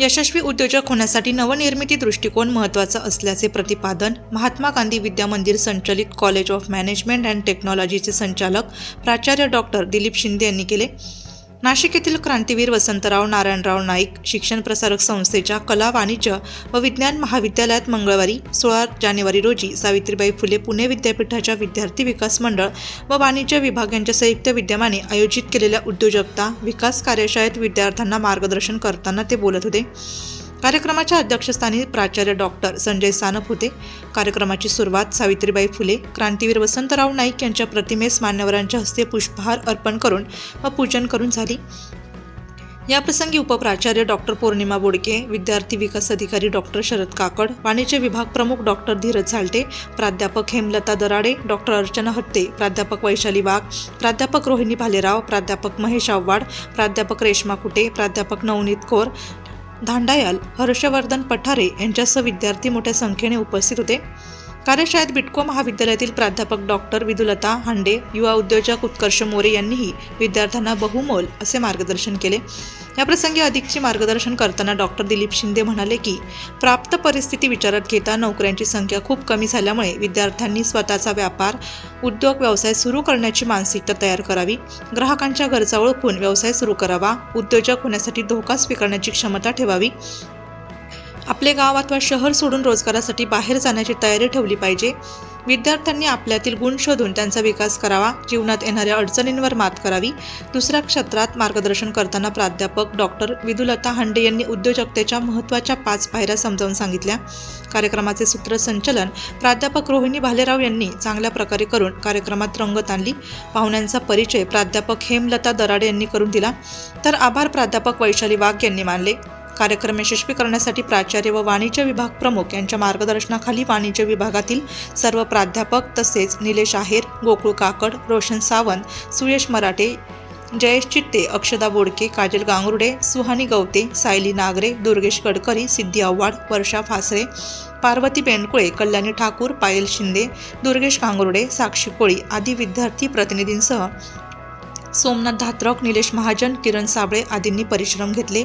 यशस्वी उद्योजक होण्यासाठी नवनिर्मिती दृष्टिकोन महत्त्वाचा असल्याचे प्रतिपादन महात्मा गांधी विद्या मंदिर संचलित कॉलेज ऑफ मॅनेजमेंट अँड टेक्नॉलॉजीचे संचालक प्राचार्य डॉक्टर दिलीप शिंदे यांनी केले. नाशिक येथील क्रांतीवीर वसंतराव नारायणराव नाईक शिक्षण प्रसारक संस्थेच्या कला वाणिज्य व विज्ञान महाविद्यालयात मंगळवारी सोळा जानेवारी रोजी सावित्रीबाई फुले पुणे विद्यापीठाच्या विद्यार्थी विकास मंडळ व वाणिज्य विभाग यांच्या संयुक्त विद्यमाने आयोजित केलेल्या उद्योजकता विकास कार्यशाळेत विद्यार्थ्यांना मार्गदर्शन करताना ते बोलत होते. कार्यक्रमाच्या अध्यक्षस्थानी प्राचार्य डॉक्टर संजय सानप होते कार्यक्रमाची सुरुवात सावित्रीबाई फुले क्रांतीवीर वसंतराव नाईक यांच्या प्रतिमेस मान्यवरांच्या हस्ते पुष्पहार अर्पण करून व पूजन करून झाली. याप्रसंगी उपप्राचार्य डॉक्टर पौर्णिमा बोडके विद्यार्थी विकास अधिकारी डॉक्टर शरद काकड वाणिज्य विभाग प्रमुख डॉक्टर धीरज झालटे प्राध्यापक हेमलता दराडे डॉक्टर अर्चना हत्ते प्राध्यापक वैशाली वाघ प्राध्यापक रोहिणी भालेराव प्राध्यापक महेश आव्हाड प्राध्यापक रेश्मा कुटे प्राध्यापक नवनीत कौर धांडायाल हर्षवर्धन पठारे यांच्यासह विद्यार्थी मोठ्या संख्येने उपस्थित होते. कार्यशाळेत बिटको महाविद्यालयातील प्राध्यापक डॉक्टर विदुलता हांडे युवा उद्योजक उत्कर्ष मोरे यांनीही विद्यार्थ्यांना बहुमोल असे मार्गदर्शन केले. याप्रसंगी अधिकचे मार्गदर्शन करताना डॉक्टर दिलीप शिंदे म्हणाले की प्राप्त परिस्थिती विचारात घेता नोकऱ्यांची संख्या खूप कमी झाल्यामुळे विद्यार्थ्यांनी स्वतःचा व्यापार उद्योग व्यवसाय सुरू करण्याची मानसिकता तयार करावी. ग्राहकांच्या गरजा ओळखून व्यवसाय सुरू करावा. उद्योजक होण्यासाठी धोका स्वीकारण्याची क्षमता ठेवावी. आपले गाव अथवा शहर सोडून रोजगारासाठी बाहेर जाण्याची तयारी ठेवली पाहिजे. विद्यार्थ्यांनी आपल्यातील गुण शोधून त्यांचा विकास करावा. जीवनात येणाऱ्या अडचणींवर मात करावी. दुसऱ्या क्षेत्रात मार्गदर्शन करताना प्राध्यापक डॉक्टर विदुलता हांडे यांनी उद्योजकतेच्या महत्त्वाच्या पाच पायऱ्या समजावून सांगितल्या. कार्यक्रमाचे सूत्रसंचलन प्राध्यापक रोहिणी भालेराव यांनी चांगल्या प्रकारे करून कार्यक्रमात रंगत आणली. पाहुण्यांचा परिचय प्राध्यापक हेमलता दराडे यांनी करून दिला. तर आभार प्राध्यापक वैशाली वाघ यांनी मानले. कार्यक्रम यशस्वी करण्यासाठी प्राचार्य व वाणिज्य विभाग प्रमुख यांच्या मार्गदर्शनाखाली वाणिज्य विभागातील सर्व प्राध्यापक तसेच निलेश आहेर गोकुळ काकड रोशन सावंत सुयश मराठे जयेश चिट्टे अक्षदा बोडके काजल गांगुर्डे सुहानी गवते सायली नागरे दुर्गेश गडकरी सिद्धी आव्हाड वर्षा फासरे पार्वती बेंडकुळे कल्याणी ठाकूर पायल शिंदे दुर्गेश गांगुर्डे साक्षी कोळी आदी विद्यार्थी प्रतिनिधींसह सोमनाथ धात्रक निलेश महाजन किरण साबळे आदींनी परिश्रम घेतले.